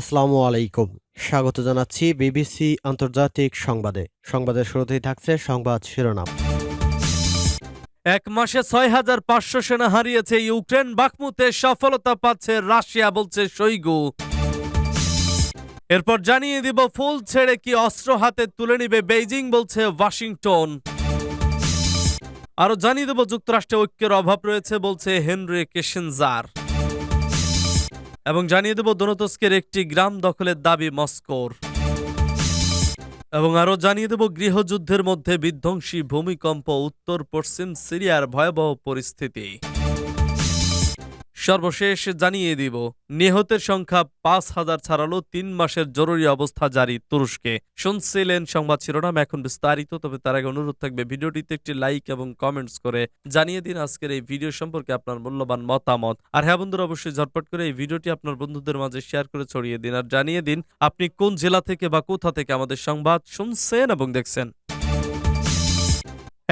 আসসালামু আলাইকুম। স্বাগত জানাচ্ছি বিবিসি আন্তর্জাতিক সংবাদে। সংবাদের শুরুতেই থাকছে সংবাদ শিরোনাম। এক মাসে ছয় হাজার পাঁচশো সেনা হারিয়েছে ইউক্রেন বাকমুতে সফলতা পাচ্ছে রাশিয়া, বলছে শৈগু। এরপর জানিয়ে দিব, ফুল ছেড়ে কি অস্ত্র হাতে তুলে নিবে বেইজিং, বলছে ওয়াশিংটন। আরও জানিয়ে দেব, যুক্তরাষ্ট্রে ঐক্যের অভাব রয়েছে, বলছে হেনরি কিসেনজার এবং জানিয়ে দেব দোনতস্কের একটি গ্রাম দখলের দাবি মস্কোর। এবং আরও জানিয়ে দেব গৃহযুদ্ধের মধ্যে বিধ্বংসী ভূমিকম্প উত্তর পশ্চিম সিরিয়ার ভয়াবহ পরিস্থিতি। সর্বশেষ জানিয়ে দিব, নিহতের সংখ্যা পাঁচ হাজার ছাড়ালো তিন মাসের জরুরি অবস্থা জারি তুরস্কে। শুনছিলেন সংবাদ শিরোনাম, এখন বিস্তারিত, তবে তার আগে অনুরোধ থাকবে ভিডিওটিতে একটি লাইক এবং কমেন্টস করে জানিয়ে দিন আজকের এই ভিডিও সম্পর্কে আপনার মূল্যবান মতামত। আর হ্যাঁ বন্ধুরা, অবশ্যই ঝটপট করে এই ভিডিওটি আপনার বন্ধুদের মাঝে শেয়ার করে ছড়িয়ে দিন। আর জানিয়ে দিন, আপনি কোন জেলা থেকে বা কোথা থেকে আমাদের সংবাদ শুনছেন এবং দেখছেন।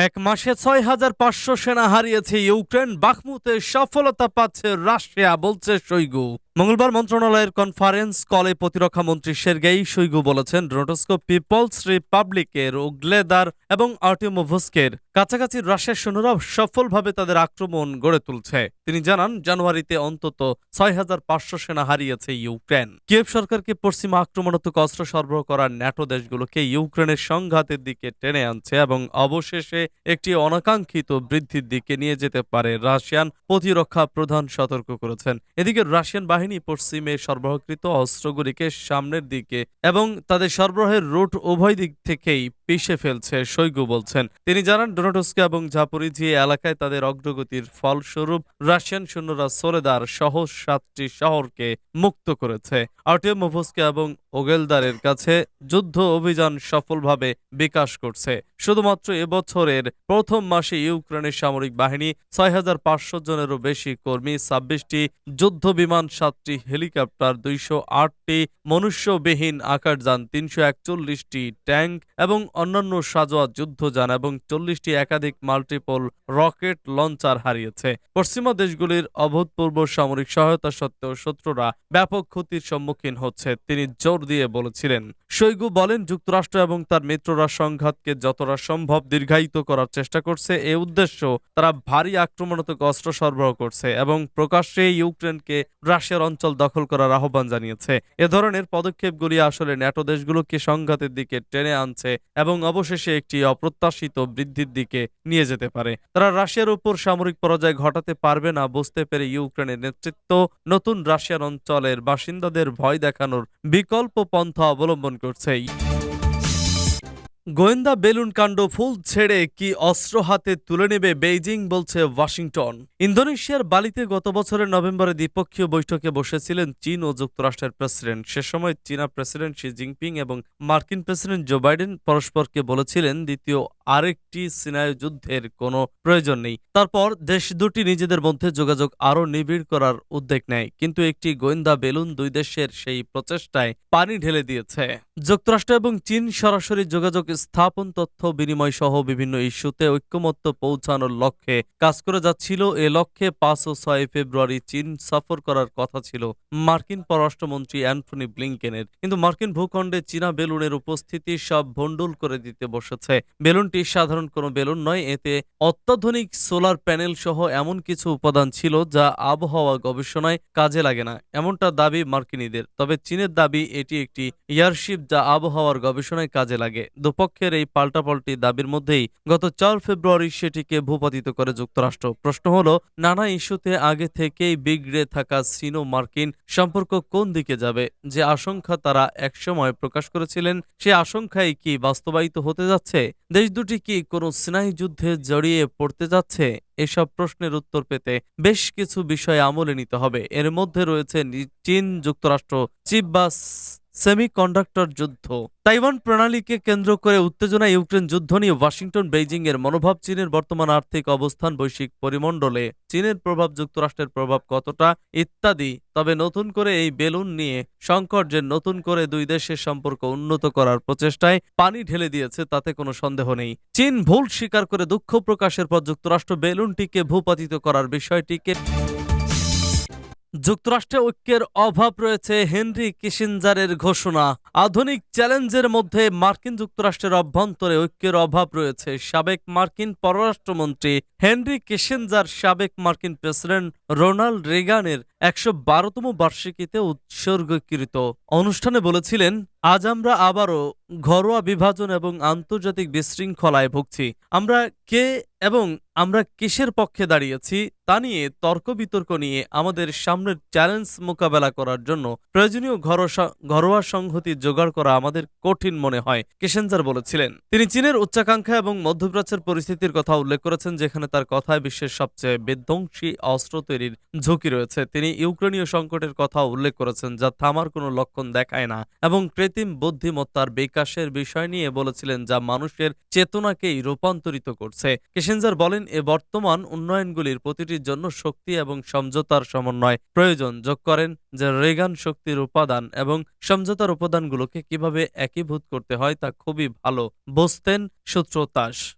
এক মাসে ছয় হাজার পাঁচশো সেনা হারিয়েছে ইউক্রেন, বাখমুতে সফলতা পাচ্ছে রাশিয়া, বলছে শৈগু। মঙ্গলবার মন্ত্রণালয়ের কনফারেন্স কলে প্রতিরক্ষা মন্ত্রী সের্গেই শৈগু বলেছেন রোটোস্কোপ পিপলস রিপাবলিকের, উগলেদার এবং আর্টিমোভস্কের কাছাকাছি রাশিয়ার সৈন্যরা সফলভাবে তাদের আক্রমণ গড়ে তুলছে। তিনি জানান, জানুয়ারিতে অন্তত ছয় হাজার পাঁচশো সেনা হারিয়েছে ইউক্রেন। কিয়েভ সরকারকে পশ্চিমা আক্রমণাত্মক অস্ত্র সরবরাহ করার ন্যাটো দেশগুলোকে ইউক্রেনের সংঘাতের দিকে টেনে আনছে এবং অবশেষে একটি অনাকাঙ্ক্ষিত বৃদ্ধির দিকে নিয়ে যেতে পারে রাশিয়ান প্রতিরক্ষা প্রধান সতর্ক করেছেন। এদিকে রাশিয়ান বাহিনী পশ্চিমে সরবরাহকৃত অস্ত্রগুলিকে সামনের দিকে এবং তাদের সরবরাহের রুট উভয় দিক থেকেই পিষে ফেলছে শৈগু বলছেন। তিনি জানান ডোনাটস্কে এবং জাপরিজি এলাকায় তাদের অগ্রগতির ফলস্বরূপ রাশিয়ান সৈন্যরা সোলেদার সহ সাতটি শহরকে মুক্ত করেছে। আর্টিমোভস্কে এবং ওগেলদারের কাছে যুদ্ধ অভিযান সফলভাবে বিকাশ করছে। শুধুমাত্র এবছরের প্রথম মাসে ইউক্রেনের সামরিক বাহিনী ছয় হাজার পাঁচশো জনেরও বেশি কর্মী, ছাব্বিশটি যুদ্ধ বিমান সাতটি হেলিকপ্টার, দুইশো আটটি মনুষ্যবিহীন আকারযান তিনশো একচল্লিশটি ট্যাঙ্ক এবং অন্যান্য সাজোয়া যুদ্ধযান এবং চল্লিশটি একাধিক মাল্টিপল রকেট লঞ্চার হারিয়েছে। পশ্চিমা দেশগুলির অভূতপূর্ব সামরিক সহায়তা সত্ত্বেও শত্রুরা ব্যাপক ক্ষতির সম্মুখীন হচ্ছে, তিনি জোর দিয়ে বলেছিলেন। শৈগু বলেন, যুক্তরাষ্ট্র এবং তার মিত্ররা সংঘাতকে যতটা সম্ভব দীর্ঘায়িত করার চেষ্টা করছে। এ উদ্দেশ্য তারা ভারী আক্রমণাত্মক অস্ত্র সরবরাহ করছে এবং প্রকাশ্যে ইউক্রেনকে রাশিয়ার অঞ্চল দখল করার আহ্বান জানিয়েছে। এ ধরনের পদক্ষেপগুলি আসলে ন্যাটো দেশগুলোকে সংঘাতের দিকে টেনে আনছে এবং অবশেষে একটি অপ্রত্যাশিত বৃদ্ধির দিকে নিয়ে যেতে পারে। তারা রাশিয়ার উপর সামরিক পরাজয় ঘটাতে পারবে না বুঝতে পেরে ইউক্রেনের নেতৃত্ব নতুন রাশিয়ার অঞ্চলের বাসিন্দাদের ভয় দেখানোর বিকল্প পন্থা অবলম্বন করছে। গোয়েন্দা বেলুন কাণ্ড ফুল ছেড়ে কি অস্ত্র হাতে তুলে নেবে বেইজিং বলছে ওয়াশিংটন। ইন্দোনেশিয়ার বালিতে গত বছরের নভেম্বরে দ্বিপক্ষীয় বৈঠকে বসেছিলেন চীন ও যুক্তরাষ্ট্রের প্রেসিডেন্ট। সে সময় চীনা প্রেসিডেন্ট শি জিনপিং এবং মার্কিন প্রেসিডেন্ট জো বাইডেন পরস্পরকে বলেছিলেন দ্বিতীয় আরেকটি সিনায় যুদ্ধের কোনো প্রয়োজন নেই। তারপর দেশ দুটি নিজেদের মধ্যে যোগাযোগ আরও নিবিড় করার উদ্যোগ নেয়, কিন্তু একটি গোয়েন্দা বেলুন দুই দেশের সেই প্রচেষ্টায় পানি ঢেলে দিয়েছে। যুক্তরাষ্ট্র এবং চীন সরাসরি যোগাযোগ স্থাপন, তথ্য বিনিময় সহ বিভিন্ন ইস্যুতে ঐক্যমত্য পৌঁছানোর লক্ষ্যে কাজ করে যাচ্ছিল। এ লক্ষ্যে পাঁচ ও ছয় ফেব্রুয়ারি চীন সফর করার কথা ছিল মার্কিন পররাষ্ট্রমন্ত্রী অ্যান্টনি ব্লিংকেনের। কিন্তু মার্কিন ভূখণ্ডে চীনা বেলুনের উপস্থিতি সব ভণ্ডুল করে দিতে বসেছে। বেলুনটি সাধারণ কোনো বেলুন নয়, এতে অত্যাধুনিক সোলার প্যানেল সহ এমন কিছু উপাদান ছিল যা আবহাওয়া গবেষণায় কাজে লাগে না। এমনটা দাবি মার্কিনীদের, তবে চীনের দাবি এটি একটি এয়ারশিপ যা আবহাওয়ার গবেষণায় কাজে লাগে। দুপক্ষের এই পাল্টাপাল্টি দাবির মধ্যেই গত চার ফেব্রুয়ারি সেটিকে ভূপাতিত করে যুক্তরাষ্ট্র। প্রশ্ন হলো, নানা ইস্যুতে আগে থেকেই বিগড়ে থাকা সিনো মার্কিন সম্পর্ক কোন দিকে যাবে? যে আশঙ্কা তারা একসময় প্রকাশ করেছিলেন, সে আশঙ্কাই কি বাস্তবায়িত হতে যাচ্ছে? দেশ দুটি কি কোনো সিনাই যুদ্ধে জড়িয়ে পড়তে যাচ্ছে? এসব প্রশ্নের উত্তর পেতে বেশ কিছু বিষয় আমলে নিতে হবে। এর মধ্যে রয়েছে চীন যুক্তরাষ্ট্র, চিব্বাস সেমিকন্ডাক্টর যুদ্ধ। তাইওয়ান প্রণালীকে কেন্দ্র করে উত্তেজনা ইউক্রেন যুদ্ধ নিয়ে ওয়াশিংটন বেইজিং এর মনোভাব, চীনের বর্তমান আর্থিক অবস্থান, বৈশ্বিক পরিমণ্ডলে। চীনের প্রভাব যুক্তরাষ্ট্রের প্রভাব কতটা, ইত্যাদি। তবে নতুন করে এই বেলুন নিয়ে সংকট যে নতুন করে দুই দেশের সম্পর্ক উন্নত করার প্রচেষ্টায় পানি ঢেলে দিয়েছে, তাতে কোনো সন্দেহ নেই। চীন ভুল স্বীকার করে দুঃখ প্রকাশের পর যুক্তরাষ্ট্র বেলুনটিকে ভূপাতিত করার বিষয়টিকে যুক্তরাষ্ট্রে ঐক্যের অভাব রয়েছে হেনরি কিসিঞ্জারের ঘোষণা। আধুনিক চ্যালেঞ্জের মধ্যে মার্কিন যুক্তরাষ্ট্রের অভ্যন্তরে ঐক্যের অভাব রয়েছে, সাবেক মার্কিন পররাষ্ট্রমন্ত্রী হেনরি কিসিঞ্জার, সাবেক মার্কিন প্রেসিডেন্ট রোনাল্ড রেগানের একশো বারোতম বার্ষিকীতে উৎসর্গীকৃত। অনুষ্ঠানে বলেছিলেন, আজ আমরা আবারও ঘরোয়া বিভাজন এবং আন্তর্জাতিক বিশৃঙ্খলায় ভুগছি। আমরা কে এবং আমরা কিসের পক্ষে দাঁড়িয়েছি তা নিয়ে তর্ক বিতর্ক নিয়ে আমাদের সামনের চ্যালেঞ্জ মোকাবেলা করার জন্য প্রয়োজনীয় ঘরোয়া- সংহতি জোগাড় করা আমাদের কঠিন মনে হয় কিসেঞ্জার বলেছিলেন। তিনি চীনের উচ্চাকাঙ্ক্ষা এবং মধ্যপ্রাচ্যের পরিস্থিতির কথা উল্লেখ করেছেন, যেখানে তার কথায় বিশ্বের সবচেয়ে বিধ্বংসী অস্ত্র তৈরির ঝুঁকি রয়েছে। তিনি ইউক্রেনীয় সংকটের কথা উল্লেখ করেছেন, যা থামার কোনো লক্ষণ দেখায় না এবং কৃত্রিম বুদ্ধিমত্তার বিকাশের বিষয় নিয়ে বলেছিলেন, যা মানুষের চেতনাকেই রূপান্তরিত করছে। কিসেঞ্জার বলেন, এ বর্তমান উন্নয়নগুলির প্রতিটির জন্য শক্তি এবং সমঝোতার সমন্বয় প্রয়োজন। যোগ করেন যে, রেগান শক্তির উপাদান এবং সমঝোতার উপাদানগুলোকে কীভাবে একীভূত করতে হয় তা খুবই ভালো। বুঝতেন সূত্রতাস।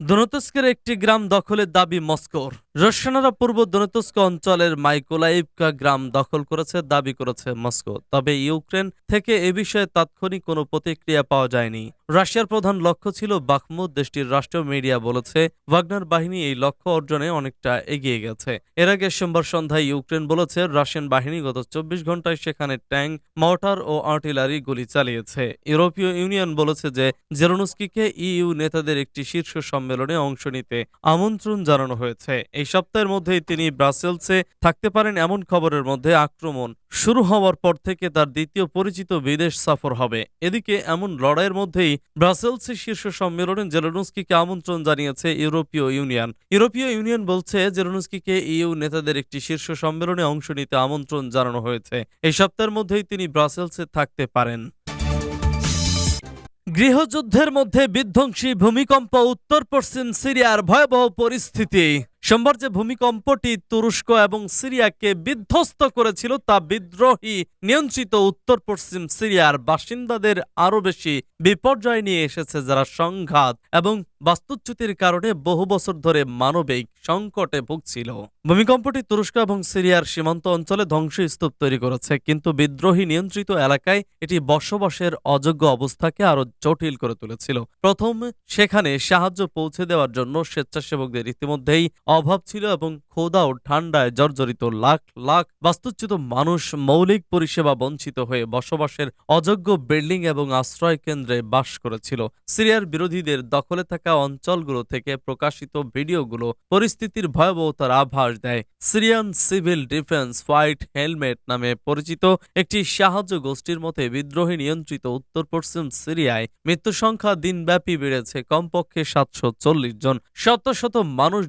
দোনেতস্কের একটি গ্রাম দখলের দাবি মস্কোর। রুশিয়ানরা পূর্ব দোনেতস্ক অঞ্চলের মাইকোলাইভকা গ্রাম দখল করেছে, দাবি করেছে মস্কো। তবে ইউক্রেন থেকে এ বিষয়ে তাৎক্ষণিক কোনো প্রতিক্রিয়া পাওয়া যায়নি। রাশিয়ার প্রধান লক্ষ্য ছিল বাখমুদ দেশটির রাষ্ট্রীয় মিডিয়া বলেছে ওয়াগনার বাহিনী এই লক্ষ্য অর্জনে অনেকটা এগিয়ে গেছে। এর আগে সোমবার সন্ধ্যায় ইউক্রেন বলেছে, রাশিয়ান বাহিনী গত চব্বিশ ঘন্টায় সেখানে ট্যাঙ্ক, মর্টার ও আর্টিলারি গুলি চালিয়েছে। ইউরোপীয় ইউনিয়ন বলেছে যে, জেরোনস্কিকে ইইউ নেতাদের একটি শীর্ষ সম্মেলনে অংশ নিতে আমন্ত্রণ জানানো হয়েছে। এই সপ্তাহের মধ্যেই তিনি ব্রাসেলসে থাকতে পারেন এমন খবরের মধ্যে আক্রমণ শুরু হওয়ার পর থেকে তার দ্বিতীয় পরিচিত বিদেশ সফর হবে। এদিকে এমন লড়াইয়ের মধ্যেই ব্রাসেলসে শীর্ষ সম্মেলনে জেরোনস্কিকে আমন্ত্রণ জানিয়েছে ইউরোপীয় ইউনিয়ন। ইউরোপীয় ইউনিয়ন বলছে জেরোনস্কিকে ইউ নেতাদের একটি শীর্ষ সম্মেলনে অংশ নিতে আমন্ত্রণ জানানো হয়েছে। এই সপ্তাহের মধ্যেই তিনি ব্রাসেলসে থাকতে পারেন। গৃহযুদ্ধের মধ্যে বিধ্বংসী ভূমিকম্প উত্তর পশ্চিম সিরিয়ার ভয়াবহ পরিস্থিতি। সোমবার যে ভূমিকম্পটি তুরস্ক এবং সিরিয়াকে বিধ্বস্ত করেছিল তা বিদ্রোহী নিয়ন্ত্রিত উত্তর পশ্চিম সিরিয়ার বাসিন্দাদের আরও বেশি বিপর্যয় নিয়ে এসেছে যারা সংঘাত এবং বাস্তুচ্যুতির কারণে বহু বছর ধরে মানবিক সংকটে ভুগছিল। ভূমিকম্পটি তুরস্ক এবং সিরিয়ার সীমান্ত অঞ্চলে ধ্বংসস্তূপ তৈরি করেছে, কিন্তু বিদ্রোহী নিয়ন্ত্রিত এলাকায় এটি বসবাসের অযোগ্য অবস্থাকে আরও জটিল করে তুলেছিল। প্রথম, সেখানে সাহায্য পৌঁছে দেওয়ার জন্য স্বেচ্ছাসেবকদের ইতিমধ্যেই অভাব ছিল এবং ক্ষুধা ও ঠান্ডায় জর্জরিত লাখ লাখ বাস্তুচ্যুত মানুষ মৌলিক পরিষেবা বঞ্চিত হয়ে বসবাসের অযোগ্য বিল্ডিং এবং আশ্রয় কেন্দ্রে বাস করেছিল। সিরিয়ার বিরোধীদের দখলে থাকা অঞ্চলগুলো থেকে প্রকাশিত ভিডিওগুলো পরিস্থিতির ভয়াবহতার আভাস দেয়। Syrian civil defence white helmet নামে পরিচিত একটি সাহায্য গোষ্ঠীর মতে বিদ্রোহী নিয়ন্ত্রিত উত্তর পশ্চিম সিরিয়ায় মৃত্যু সংখ্যা দিনব্যাপী বেড়েছে। কমপক্ষে সাতশো চল্লিশ জন। শত শত মানুষ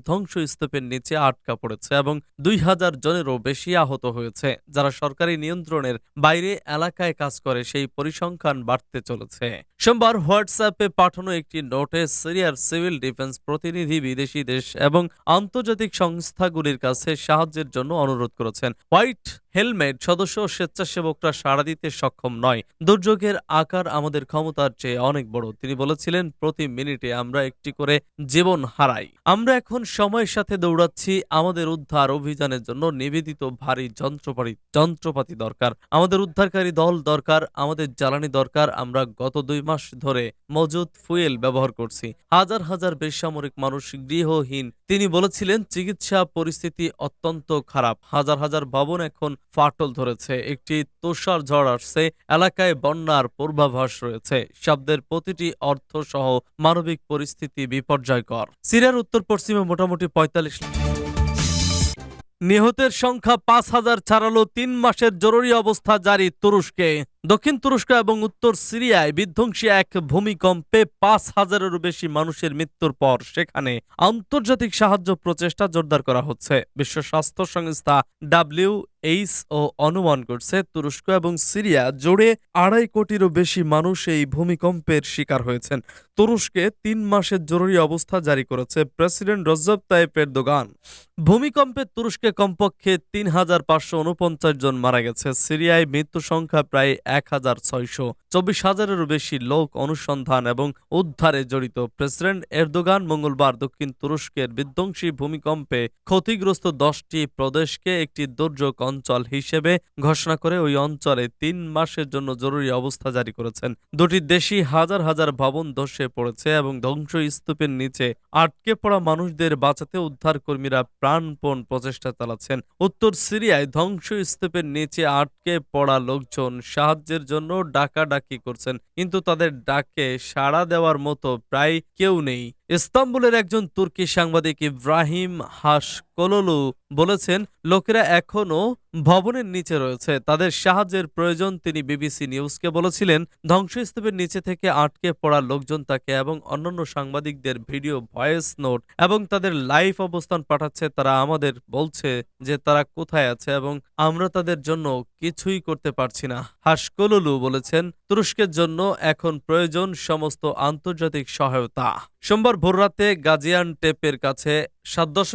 ধ্বংসস্তূপের নিচে আটকা পড়েছে এবং দুই হাজার জনেরও বেশি আহত হয়েছে, যারা সরকারি নিয়ন্ত্রণের বাইরে এলাকায় কাজ করে সেই পরিসংখ্যান বাড়তে চলেছে। সোমবার হোয়াটসঅ্যাপে পাঠানো একটি নোটে সিরিয়ার সিভিল ডিফেন্স প্রতিনিধি বিদেশি দেশ এবং আন্তর্জাতিক সংস্থাগুলির কাছে সাহায্যের জন্য অনুরোধ করেছেন। হোয়াইট হেলমেট সদস্য স্বেচ্ছাসেবকরা সাড়া দিতে সক্ষম নয়। দুর্যোগের আকার আমাদের ক্ষমতার চেয়ে অনেক বড়। তিনি বলেছিলেন, প্রতি মিনিটে আমরা একটি করে জীবন হারাই। আমরা এখন সময়ের সাথে দৌড়াচ্ছি। আমাদের উদ্ধার অভিযানের জন্য নিবেদিত ভারী যন্ত্রপাতি যন্ত্রপাতি দরকার। আমাদের উদ্ধারকারী দল দরকার। আমাদের জ্বালানি দরকার। আমরা গত দুই মাস ধরে মজুদ ফুয়েল ব্যবহার করছি। হাজার হাজার বেসামরিক মানুষ গৃহহীন তিনি বলেছিলেন, চিকিৎসা পরিস্থিতি অত্যন্ত খারাপ। হাজার হাজার ভবন এখন ফাটল ধরেছে। একটি তুষার ঝড় আসছে। এলাকায় বন্যার পূর্বাভাস রয়েছে। শব্দের প্রতিটি অর্থ সহ মানবিক পরিস্থিতি বিপর্যয়কর। সিরিয়ার উত্তর পশ্চিমে মোটামুটি পঁয়তাল্লিশ নিহতের সংখ্যা পাঁচ হাজার ছাড়ালো তিন মাসের জরুরি অবস্থা জারি তুরস্কে। দক্ষিণ তুরস্ক এবং উত্তর সিরিয়ায় বিধ্বংসী এক ভূমিকম্পে পাঁচ হাজারেরও বেশি মানুষের মৃত্যুর পর সেখানে আন্তর্জাতিক সাহায্য প্রচেষ্টা জোরদার করা হচ্ছে। বিশ্ব স্বাস্থ্য সংস্থা ডাব্লিউ এইচ ও অনুমান করছে, তুরস্ক এবং সিরিয়া জুড়ে আড়াই কোটিরও বেশি মানুষ এই ভূমিকম্পের শিকার হয়েছেন। তুরস্কে তিন মাসের জরুরি অবস্থা জারি করেছে প্রেসিডেন্ট রজব তাইপ এরদোগান। ভূমিকম্পে তুরস্কে কমপক্ষে তিন হাজার পাঁচশো উনপঞ্চাশ জন মারা গেছে। সিরিয়ায় মৃত্যু সংখ্যা প্রায় এক হাজার ছয়শো চব্বিশ হাজারেরও বেশি লোক অনুসন্ধান এবং উদ্ধারে জড়িত। প্রেসিডেন্ট এরদোগান মঙ্গলবার দক্ষিণ তুরস্কের বিধ্বংসী ভূমিকম্পে ক্ষতিগ্রস্ত দশটি প্রদেশকে একটি দুর্যোগ অঞ্চল হিসেবে ঘোষণা করে ওই অঞ্চলে তিন মাসের জন্য জরুরি অবস্থা জারি করেছেন। দুটি দেশই হাজার হাজার ভবন ধসে পড়েছে এবং ধ্বংসস্তূপের নিচে আটকে পড়া মানুষদের বাঁচাতে উদ্ধারকর্মীরা প্রাণপণ প্রচেষ্টা চালাচ্ছেন। উত্তর সিরিয়ায় ধ্বংসস্তূপের নিচে আটকে পড়া লোকজন সাহায্যের জন্য ডাকাডাকি করছেন কিন্তু তাদের ডাকে সাড়া দেওয়ার মতো প্রায় কেউ নেই। ইস্তাম্বুলের একজন তুর্কি সাংবাদিক ইব্রাহিম হাস কললু বলেছেন, লোকেরা এখনও ভবনের নিচে রয়েছে। তাদের সাহায্যের প্রয়োজন। তিনি বিবিসি নিউজকে বলেছিলেন, ধ্বংসস্তূপের নিচে থেকে আটকে পড়া লোকজন তাকে এবং অন্যান্য সাংবাদিকদের ভিডিও, ভয়েস নোট এবং তাদের লাইভ অবস্থান পাঠাচ্ছে। তারা আমাদের বলছে যে তারা কোথায় আছে এবং আমরা তাদের জন্য কিছুই করতে পারছি না। হাসকলুলু বলেছেন তুরস্কের জন্য এখন প্রয়োজন সমস্ত আন্তর্জাতিক সহায়তা। সোমবার ভোররাতে গাজিয়ান টেপের কাছে সাত